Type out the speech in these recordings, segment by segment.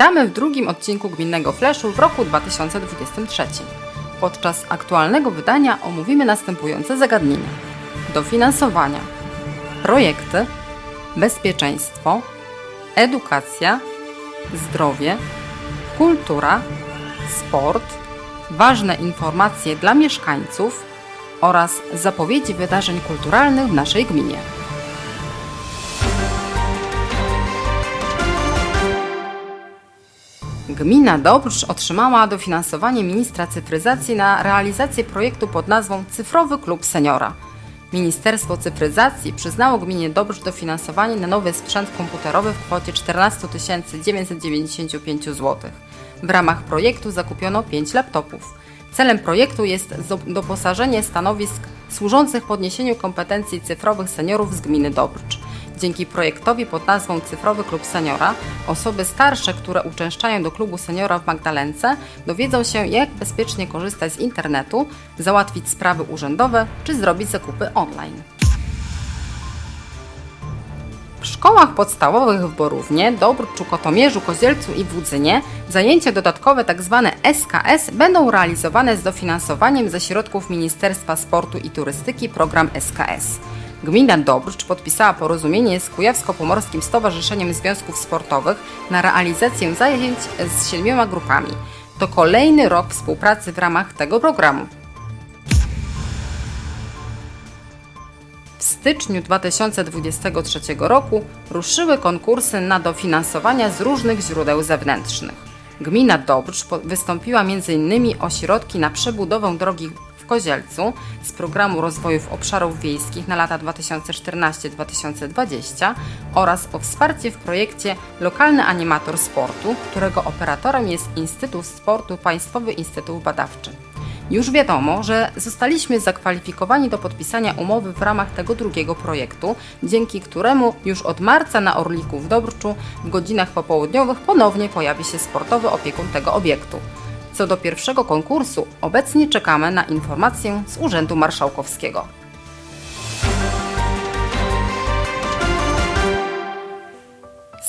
Witamy w drugim odcinku Gminnego Fleszu w roku 2023. Podczas aktualnego wydania omówimy następujące zagadnienia: dofinansowania, projekty, bezpieczeństwo, edukacja, zdrowie, kultura, sport, ważne informacje dla mieszkańców oraz zapowiedzi wydarzeń kulturalnych w naszej gminie. Gmina Dobrz otrzymała dofinansowanie ministra cyfryzacji na realizację projektu pod nazwą Cyfrowy Klub Seniora. Ministerstwo Cyfryzacji przyznało gminie Dobrz dofinansowanie na nowy sprzęt komputerowy w kwocie 14 995 zł. W ramach projektu zakupiono 5 laptopów. Celem projektu jest doposażenie stanowisk służących podniesieniu kompetencji cyfrowych seniorów z gminy Dobrcz. Dzięki projektowi pod nazwą Cyfrowy Klub Seniora osoby starsze, które uczęszczają do klubu seniora w Magdalence, dowiedzą się, jak bezpiecznie korzystać z internetu, załatwić sprawy urzędowe czy zrobić zakupy online. W szkołach podstawowych w Borównie, Dobrczu, Kotomierzu, Kozielcu i Wudzynie zajęcia dodatkowe tzw. SKS będą realizowane z dofinansowaniem ze środków Ministerstwa Sportu i Turystyki program SKS. Gmina Dobrcz podpisała porozumienie z Kujawsko-Pomorskim Stowarzyszeniem Związków Sportowych na realizację zajęć z siedmioma grupami. To kolejny rok współpracy w ramach tego programu. W styczniu 2023 roku ruszyły konkursy na dofinansowania z różnych źródeł zewnętrznych. Gmina Dobrcz wystąpiła m.in. o środki na przebudowę drogi Kozielcu z programu rozwojów obszarów wiejskich na lata 2014-2020 oraz o wsparcie w projekcie Lokalny Animator Sportu, którego operatorem jest Instytut Sportu Państwowy Instytut Badawczy. Już wiadomo, że zostaliśmy zakwalifikowani do podpisania umowy w ramach tego drugiego projektu, dzięki któremu już od marca na Orliku w Dobrczu w godzinach popołudniowych ponownie pojawi się sportowy opiekun tego obiektu. Co do pierwszego konkursu, obecnie czekamy na informację z Urzędu Marszałkowskiego.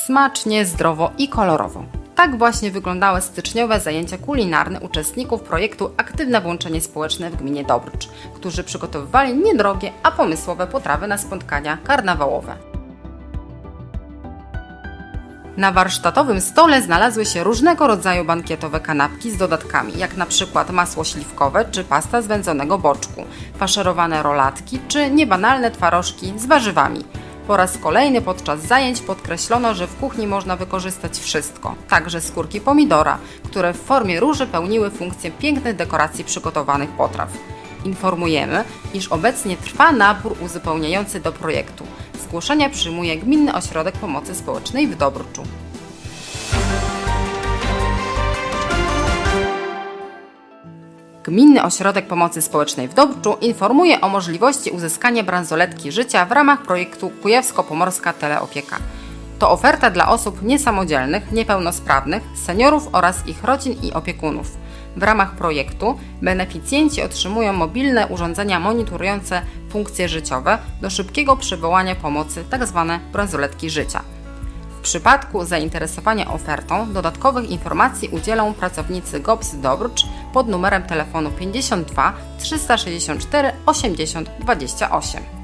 Smacznie, zdrowo i kolorowo. Tak właśnie wyglądały styczniowe zajęcia kulinarne uczestników projektu Aktywne Włączenie Społeczne w gminie Dobrcz, którzy przygotowywali niedrogie, a pomysłowe potrawy na spotkania karnawałowe. Na warsztatowym stole znalazły się różnego rodzaju bankietowe kanapki z dodatkami, jak na przykład masło śliwkowe czy pasta z wędzonego boczku, faszerowane rolatki czy niebanalne twarożki z warzywami. Po raz kolejny podczas zajęć podkreślono, że w kuchni można wykorzystać wszystko, także skórki pomidora, które w formie róży pełniły funkcję pięknych dekoracji przygotowanych potraw. Informujemy, iż obecnie trwa nabór uzupełniający do projektu. Zgłoszenia przyjmuje Gminny Ośrodek Pomocy Społecznej w Dobrczu. Gminny Ośrodek Pomocy Społecznej w Dobrczu informuje o możliwości uzyskania bransoletki życia w ramach projektu Kujawsko-Pomorska Teleopieka. To oferta dla osób niesamodzielnych, niepełnosprawnych, seniorów oraz ich rodzin i opiekunów. W ramach projektu beneficjenci otrzymują mobilne urządzenia monitorujące funkcje życiowe do szybkiego przywołania pomocy, tzw. bransoletki życia. W przypadku zainteresowania ofertą dodatkowych informacji udzielą pracownicy GOPS Dobrcz pod numerem telefonu 52 364 80 28.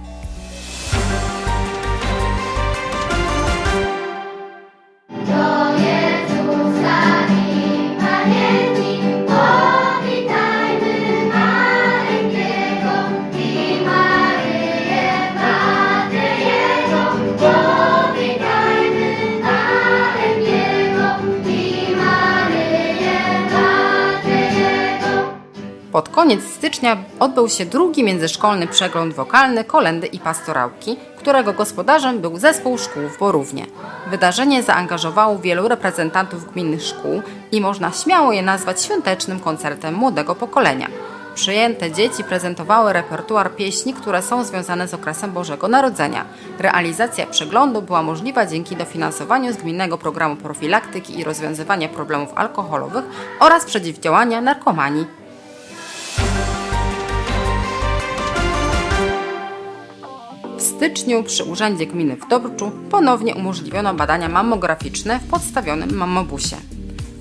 Pod koniec stycznia odbył się drugi międzyszkolny przegląd wokalny Kolendy i Pastorałki, którego gospodarzem był zespół szkół w Borównie. Wydarzenie zaangażowało wielu reprezentantów gminnych szkół i można śmiało je nazwać świątecznym koncertem młodego pokolenia. Przyjęte dzieci prezentowały repertuar pieśni, które są związane z okresem Bożego Narodzenia. Realizacja przeglądu była możliwa dzięki dofinansowaniu z Gminnego Programu Profilaktyki i Rozwiązywania Problemów Alkoholowych oraz Przeciwdziałania Narkomanii styczniu przy Urzędzie Gminy w Dobrczu ponownie umożliwiono badania mammograficzne w podstawionym mammobusie.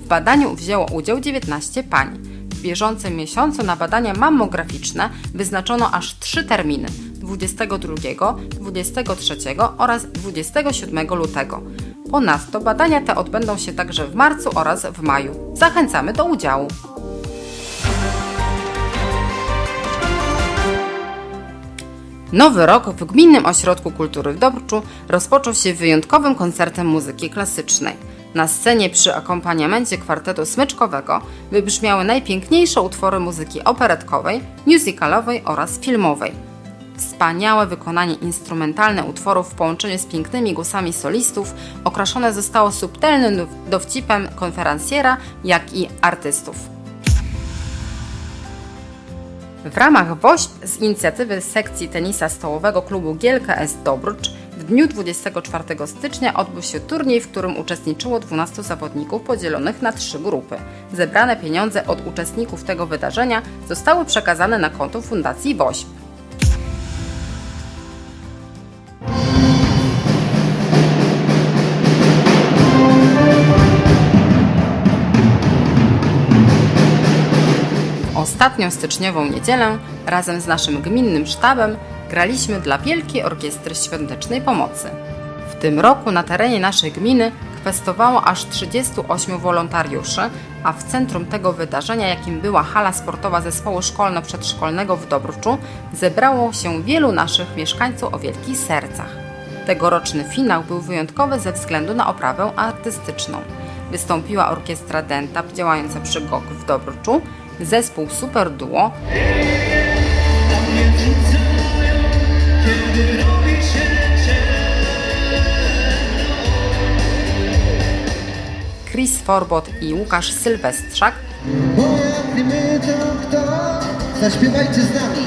W badaniu wzięło udział 19 pań. W bieżącym miesiącu na badania mammograficzne wyznaczono aż trzy terminy 22, 23 oraz 27 lutego. Ponadto badania te odbędą się także w marcu oraz w maju. Zachęcamy do udziału. Nowy rok w Gminnym Ośrodku Kultury w Dobrczu rozpoczął się wyjątkowym koncertem muzyki klasycznej. Na scenie przy akompaniamencie kwartetu smyczkowego wybrzmiały najpiękniejsze utwory muzyki operetkowej, musicalowej oraz filmowej. Wspaniałe wykonanie instrumentalne utworów w połączeniu z pięknymi głosami solistów okraszone zostało subtelnym dowcipem konferencjera, jak i artystów. W ramach WOŚP z inicjatywy sekcji tenisa stołowego klubu Gielka S. Dobrucz w dniu 24 stycznia odbył się turniej, w którym uczestniczyło 12 zawodników podzielonych na trzy grupy. Zebrane pieniądze od uczestników tego wydarzenia zostały przekazane na konto Fundacji WOŚP. Ostatnią styczniową niedzielę razem z naszym gminnym sztabem graliśmy dla Wielkiej Orkiestry Świątecznej Pomocy. W tym roku na terenie naszej gminy kwestowało aż 38 wolontariuszy, a w centrum tego wydarzenia, jakim była hala sportowa zespołu szkolno-przedszkolnego w Dobruczu, zebrało się wielu naszych mieszkańców o wielkich sercach. Tegoroczny finał był wyjątkowy ze względu na oprawę artystyczną. Wystąpiła orkiestra Dentap działająca przy GOG w Dobruczu, zespół Super Duo Chris Forbot i Łukasz Sylwestrzak? Zaśpiewajcie z nami.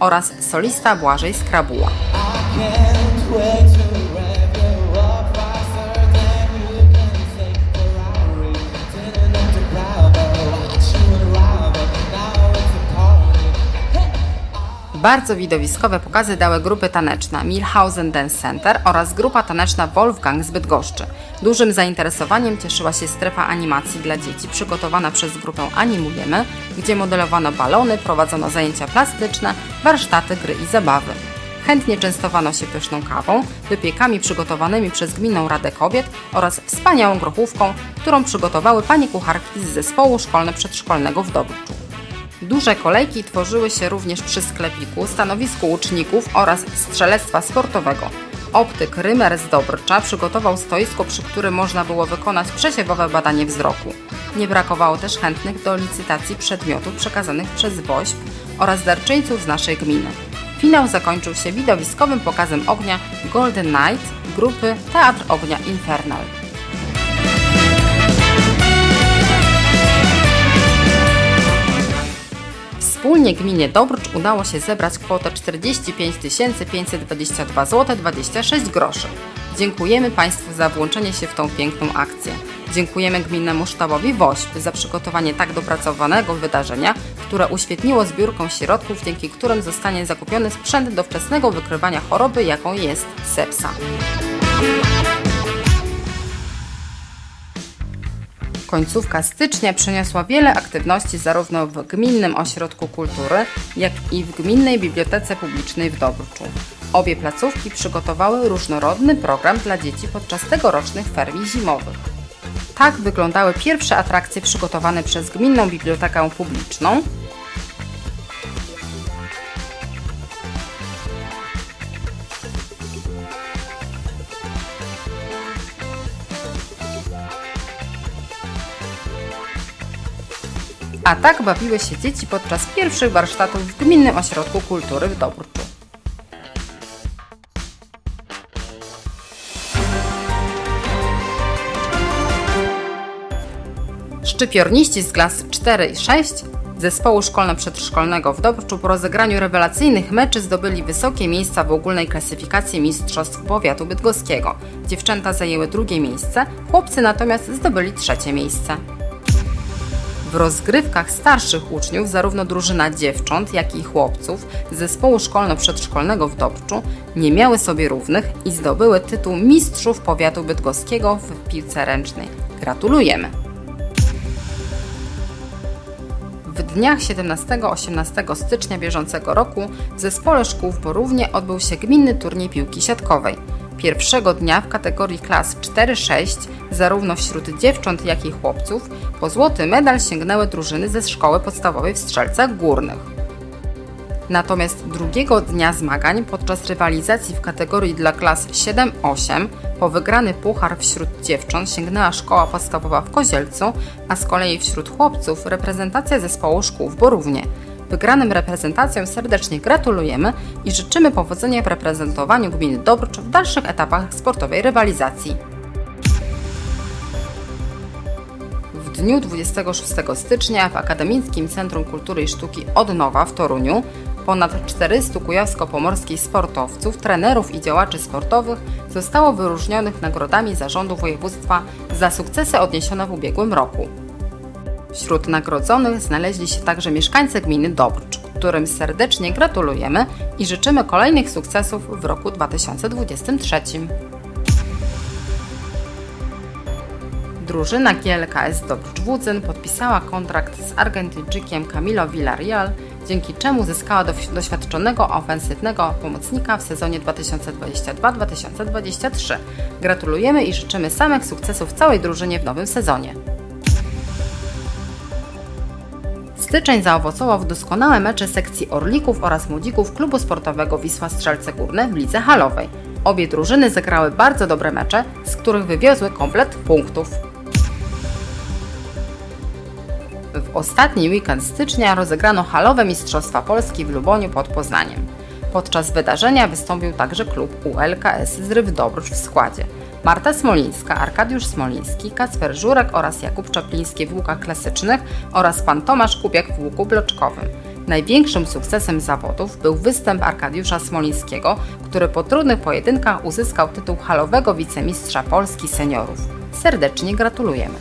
Oraz solista Błażej Skrabuła. Bardzo widowiskowe pokazy dały grupy taneczne Milhausen Dance Center oraz grupa taneczna Wolfgang z Bydgoszczy. Dużym zainteresowaniem cieszyła się strefa animacji dla dzieci przygotowana przez grupę Animujemy, gdzie modelowano balony, prowadzono zajęcia plastyczne, warsztaty, gry i zabawy. Chętnie częstowano się pyszną kawą, wypiekami przygotowanymi przez Gminną Radę Kobiet oraz wspaniałą grochówką, którą przygotowały panie kucharki z zespołu szkolno-przedszkolnego w Dobruczu. Duże kolejki tworzyły się również przy sklepiku, stanowisku łuczników oraz strzelectwa sportowego. Optyk Rymer z Dobrcza przygotował stoisko, przy którym można było wykonać przesiewowe badanie wzroku. Nie brakowało też chętnych do licytacji przedmiotów przekazanych przez WOŚP oraz darczyńców z naszej gminy. Finał zakończył się widowiskowym pokazem ognia Golden Night grupy Teatr Ognia Infernal. Wspólnie gminie Dobrucz udało się zebrać kwotę 45 522 zł 26 groszy. Dziękujemy Państwu za włączenie się w tą piękną akcję. Dziękujemy gminnemu sztabowi WOŚP za przygotowanie tak dopracowanego wydarzenia, które uświetniło zbiórkę środków, dzięki którym zostanie zakupiony sprzęt do wczesnego wykrywania choroby, jaką jest sepsa. Końcówka stycznia przyniosła wiele aktywności zarówno w Gminnym Ośrodku Kultury, jak i w Gminnej Bibliotece Publicznej w Dobruczu. Obie placówki przygotowały różnorodny program dla dzieci podczas tegorocznych ferii zimowych. Tak wyglądały pierwsze atrakcje przygotowane przez Gminną Bibliotekę Publiczną. A tak bawiły się dzieci podczas pierwszych warsztatów w Gminnym Ośrodku Kultury w Dobruczu. Szczypiorniści z klas 4 i 6 zespołu szkolno-przedszkolnego w Dobrczu po rozegraniu rewelacyjnych meczy zdobyli wysokie miejsca w ogólnej klasyfikacji Mistrzostw Powiatu Bydgoskiego. Dziewczęta zajęły drugie miejsce, chłopcy natomiast zdobyli trzecie miejsce. W rozgrywkach starszych uczniów zarówno drużyna dziewcząt, jak i chłopców zespołu szkolno-przedszkolnego w Dobrczu nie miały sobie równych i zdobyły tytuł mistrzów powiatu bydgoskiego w piłce ręcznej. Gratulujemy! W dniach 17-18 stycznia bieżącego roku w zespole szkół w Borównie odbył się gminny turniej piłki siatkowej. Pierwszego dnia w kategorii klas 4-6, zarówno wśród dziewcząt, jak i chłopców, po złoty medal sięgnęły drużyny ze szkoły podstawowej w Strzelcach Górnych. Natomiast drugiego dnia zmagań podczas rywalizacji w kategorii dla klas 7-8 po wygrany puchar wśród dziewcząt sięgnęła szkoła podstawowa w Kozielcu, a z kolei wśród chłopców reprezentacja zespołu szkół w Borównie. Wygranym reprezentacjom serdecznie gratulujemy i życzymy powodzenia w reprezentowaniu gminy Dobrcz w dalszych etapach sportowej rywalizacji. W dniu 26 stycznia w Akademickim Centrum Kultury i Sztuki Odnowa w Toruniu ponad 400 kujawsko-pomorskich sportowców, trenerów i działaczy sportowych zostało wyróżnionych nagrodami Zarządu Województwa za sukcesy odniesione w ubiegłym roku. Wśród nagrodzonych znaleźli się także mieszkańcy gminy Dobrcz, którym serdecznie gratulujemy i życzymy kolejnych sukcesów w roku 2023. Drużyna GLKS Dobrcz-Wódzyn podpisała kontrakt z Argentyńczykiem Camilo Villarreal, dzięki czemu zyskała doświadczonego ofensywnego pomocnika w sezonie 2022-2023. Gratulujemy i życzymy samych sukcesów całej drużynie w nowym sezonie. Styczeń zaowocował w doskonałe mecze sekcji Orlików oraz Młodzików klubu sportowego Wisła Strzelce Górne w lidze halowej. Obie drużyny zagrały bardzo dobre mecze, z których wywiozły komplet punktów. W ostatni weekend stycznia rozegrano halowe Mistrzostwa Polski w Luboniu pod Poznaniem. Podczas wydarzenia wystąpił także klub ULKS Zryw Dobrucz w składzie. Marta Smolińska, Arkadiusz Smoliński, Kacper Żurek oraz Jakub Czapliński w łukach klasycznych oraz pan Tomasz Kubiak w łuku bloczkowym. Największym sukcesem zawodów był występ Arkadiusza Smolińskiego, który po trudnych pojedynkach uzyskał tytuł halowego wicemistrza Polski seniorów. Serdecznie gratulujemy.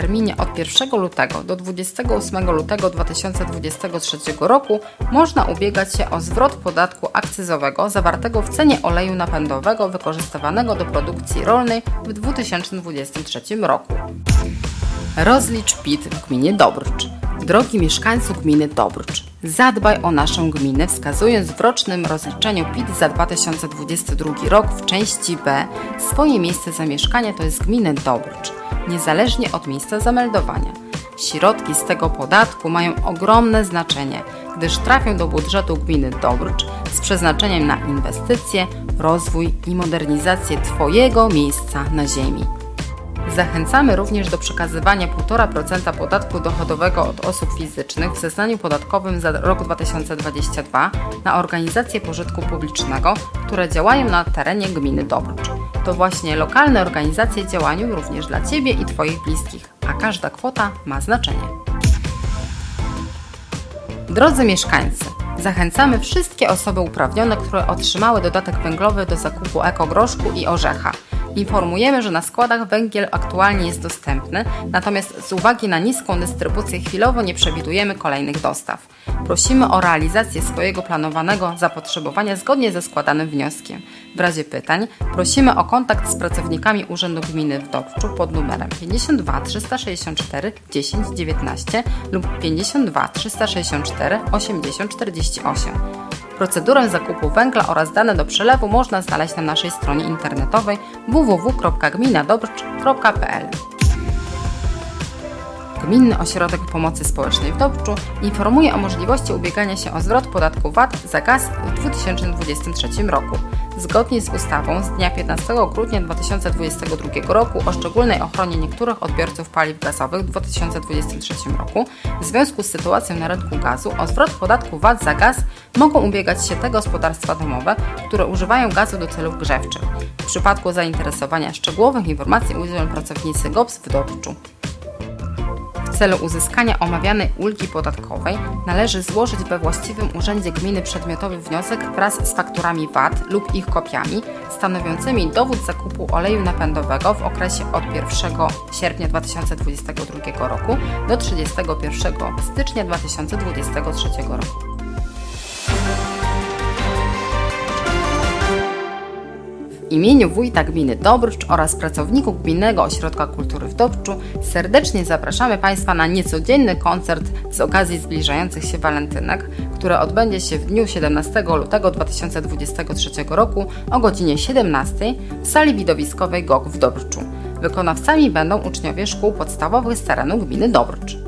Terminie od 1 lutego do 28 lutego 2023 roku można ubiegać się o zwrot podatku akcyzowego zawartego w cenie oleju napędowego wykorzystywanego do produkcji rolnej w 2023 roku. Rozlicz PIT w gminie Dobrcz. Drogi mieszkańcu gminy Dobrcz, zadbaj o naszą gminę wskazując w rocznym rozliczeniu PIT za 2022 rok w części B swoje miejsce zamieszkania to jest gminę Dobrcz, niezależnie od miejsca zameldowania. Środki z tego podatku mają ogromne znaczenie, gdyż trafią do budżetu gminy Dobrcz z przeznaczeniem na inwestycje, rozwój i modernizację Twojego miejsca na ziemi. Zachęcamy również do przekazywania 1,5% podatku dochodowego od osób fizycznych w zeznaniu podatkowym za rok 2022 na organizacje pożytku publicznego, które działają na terenie gminy Dobrcz. To właśnie lokalne organizacje działają również dla Ciebie i Twoich bliskich, a każda kwota ma znaczenie. Drodzy mieszkańcy, zachęcamy wszystkie osoby uprawnione, które otrzymały dodatek węglowy do zakupu ekogroszku i orzecha. Informujemy, że na składach węgiel aktualnie jest dostępny, natomiast z uwagi na niską dystrybucję chwilowo nie przewidujemy kolejnych dostaw. Prosimy o realizację swojego planowanego zapotrzebowania zgodnie ze składanym wnioskiem. W razie pytań prosimy o kontakt z pracownikami Urzędu Gminy w Dobrczu pod numerem 52 364 10 19 lub 52 364 80 48. Procedurę zakupu węgla oraz dane do przelewu można znaleźć na naszej stronie internetowej www.gminadobrcz.pl. Gminny Ośrodek Pomocy Społecznej w Dobrczu informuje o możliwości ubiegania się o zwrot podatku VAT za gaz w 2023 roku. Zgodnie z ustawą z dnia 15 grudnia 2022 roku o szczególnej ochronie niektórych odbiorców paliw gazowych w 2023 roku w związku z sytuacją na rynku gazu o zwrot podatku VAT za gaz mogą ubiegać się te gospodarstwa domowe, które używają gazu do celów grzewczych. W przypadku zainteresowania szczegółowych informacji udzielą pracownicy GOPS w Dobrczu. W celu uzyskania omawianej ulgi podatkowej należy złożyć we właściwym urzędzie gminy przedmiotowy wniosek wraz z fakturami VAT lub ich kopiami stanowiącymi dowód zakupu oleju napędowego w okresie od 1 sierpnia 2022 roku do 31 stycznia 2023 roku. Imieniu wójta gminy Dobrucz oraz pracowników Gminnego Ośrodka Kultury w Dobruczu serdecznie zapraszamy Państwa na niecodzienny koncert z okazji zbliżających się walentynek, które odbędzie się w dniu 17 lutego 2023 roku o godzinie 17 w sali widowiskowej GOG w Dobruczu. Wykonawcami będą uczniowie szkół podstawowych z terenu gminy Dobrucz.